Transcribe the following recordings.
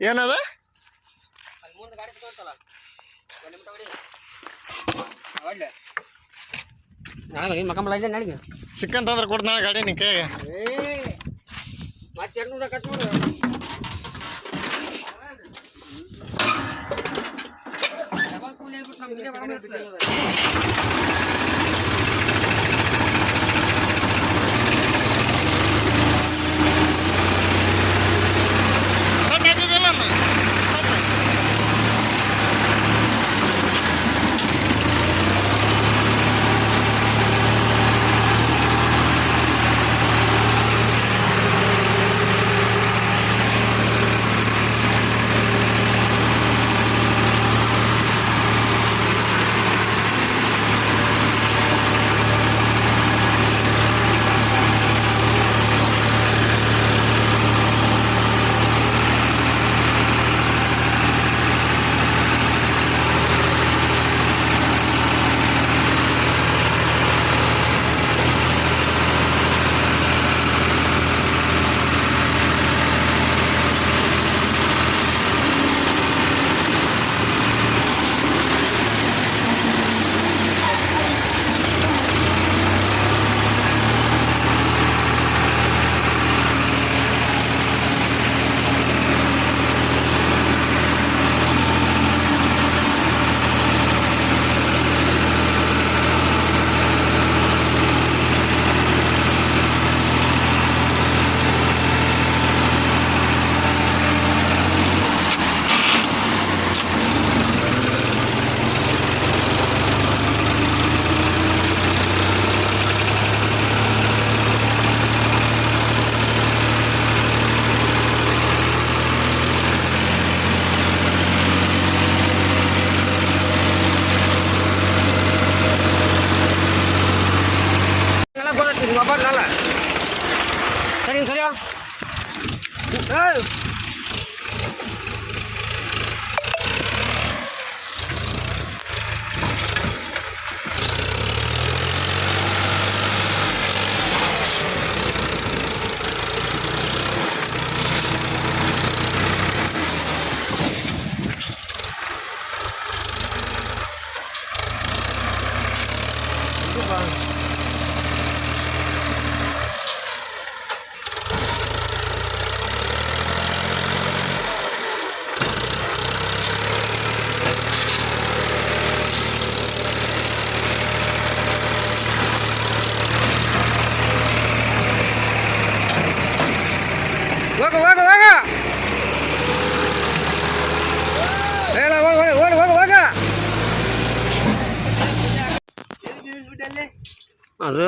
ಏನದ? ಸಿಕ್ಕಂತಂದ್ರೆ ಕೊಡ್ತಾನ ಗಾಡಿ ನಿನ್ ಕೈಗೆ ಮತ್ತೆ Alam, bola tujuh 哎。Thank you. ಹೋಗ ಹೋಗ ಹೋಗ. ಹೇಳ ಅದು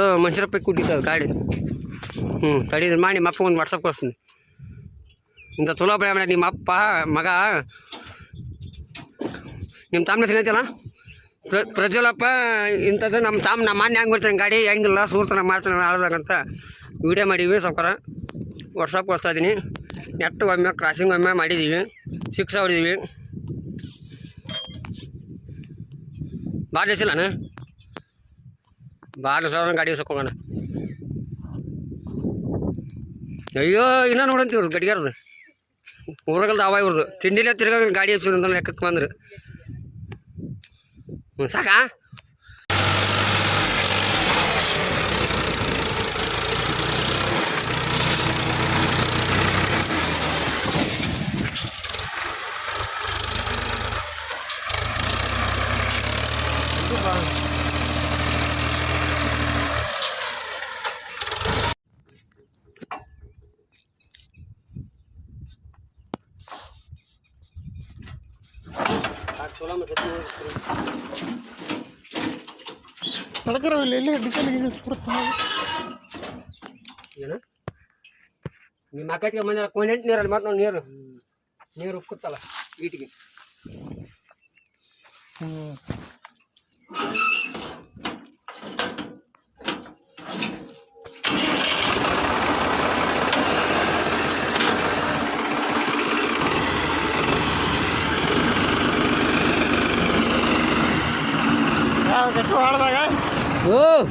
ಗಾಡಿ. ಹ್ಞೂ ತಡೀದು ಮಾಡಿ, ನಿಮ್ಮ ಅಪ್ಪ ಒಂದು ವಾಟ್ಸಪ್ ಕಳಿಸ್ತೀನಿ. ಇಂಥ ಚಲೋ ಬೆಳೆ ಮಾಡಿ, ನಿಮ್ಮ ಅಪ್ಪ, ಮಗ, ನಿಮ್ಮ ತಾಮ್ನ ಸಿಗೈತಲ್ಲ ಪ್ರ, ಪ್ರಜ್ವಲಪ್ಪ, ಇಂಥದ್ದು ನಮ್ಮ ತಾಮ್, ನಮ್ಮ ಮಾನ್ಯ ಹೆಂಗೆ ಬರ್ತಾನೆ ಗಾಡಿ ಹೆಂಗಿಲ್ಲ ಸೂರ್ತನ ಮಾಡ್ತಾನೆ, ಆಳ್ದಾಗಂತ. ವೀಡಿಯೋ ಮಾಡೀವಿ ಸಾವ್ಕಾರ. ವಾಟ್ಸಪ್ ಕಳಿಸ್ತಾ ಇದ್ದೀನಿ. ನೆಟ್ ಒಮ್ಮೆ ಕ್ರಾಸಿಂಗ್ ಒಮ್ಮೆ ಮಾಡಿದ್ದೀವಿ ಸಿಕ್ಸ್ ಹೊಡಿದೀವಿ ಭಾಳ ದಿವಸಿಲ್ಲನ ಭಾಳ ಗಾಡಿ ಹೋಗೋಣ. ಅಯ್ಯೋ, ಇನ್ನೂ ನೋಡಂತ ಇವ್ರದ್ದು ಗಡಿಗಾರದು. ಊರಾಗಲ್ದು ಅವ ಇವ್ರದ್ದು ತಿಂಡಿಲೇ ತಿರ್ಗ ಗಾಡಿ ಹಚ್ಚಿ ಲೆಕ್ಕಕ್ಕೆ ಬಂದರು. ಹ್ಞೂ ಸಾಕಾ? ಚಲೋ ಮತ್ತೆ ತಡಕರ ಇಲ್ಲಿ ಎಲ್ಲಿ ಡಿಸೆಲ್ ಸುಡ್ತಾನ ಏನು? ನಿಮ್ಮ ಅಕ್ಕಕ್ಕೆ ಮನೆ ಕೊಂಡೆಂಟು ನೀರಲ್ಲಿ ಮತ್ತೆ ನಾವು ನೀರು ನೀರು ಉಕ್ಕುತ್ತಲ್ಲ ಈಟಿಗೆ. ಹ್ಞೂ ਕਿੱਥੋਂ ਹੜਦਾ ਗਾ ਓ।